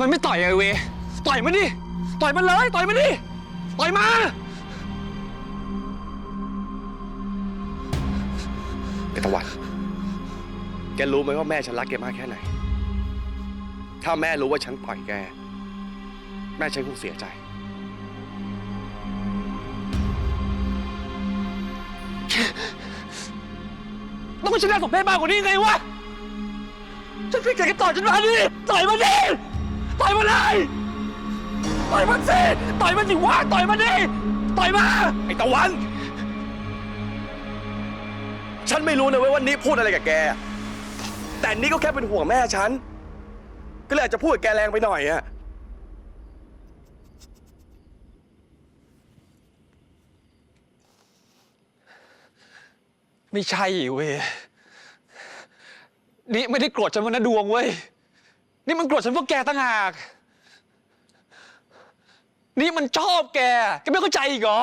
ทำไมไม่ต่อยไอเวต่อยมันดิ ต่อยมันเลย ต่อยมันดิ ต่อยมา ไอ้ตะวัน แกรู้ไหมว่าแม่ฉันรักแกมากแค่ไหน ถ้าแม่รู้ว่าฉันต่อยแก แม่ฉันคงเสียใจ ต้องมาชนะสมเพศมากกว่านี้ไงวะ ฉันเพียงแค่ต่อยฉันมาดิ ต่อยมันดิ ต่อยมันเลยต่อยมันสิต่อยมันสิวะต่อยมันดิต่อยมาไอ้ตะวัน ฉันไม่รู้นะเว้ยว่านี้พูดอะไรกับแก แต่นี่ก็แค่เป็นห่วงแม่ฉัน ก็เลยอาจจะพูดกับแกแรงไปหน่อยอะไม่ใช่เว้ยนี่ไม่ได้โกรธฉันวันนะดวงเว้ย นี่มันโกรธฉันเพราะแกตั้งหาก นี่มันชอบแก แกไม่เข้าใจอีกเหรอ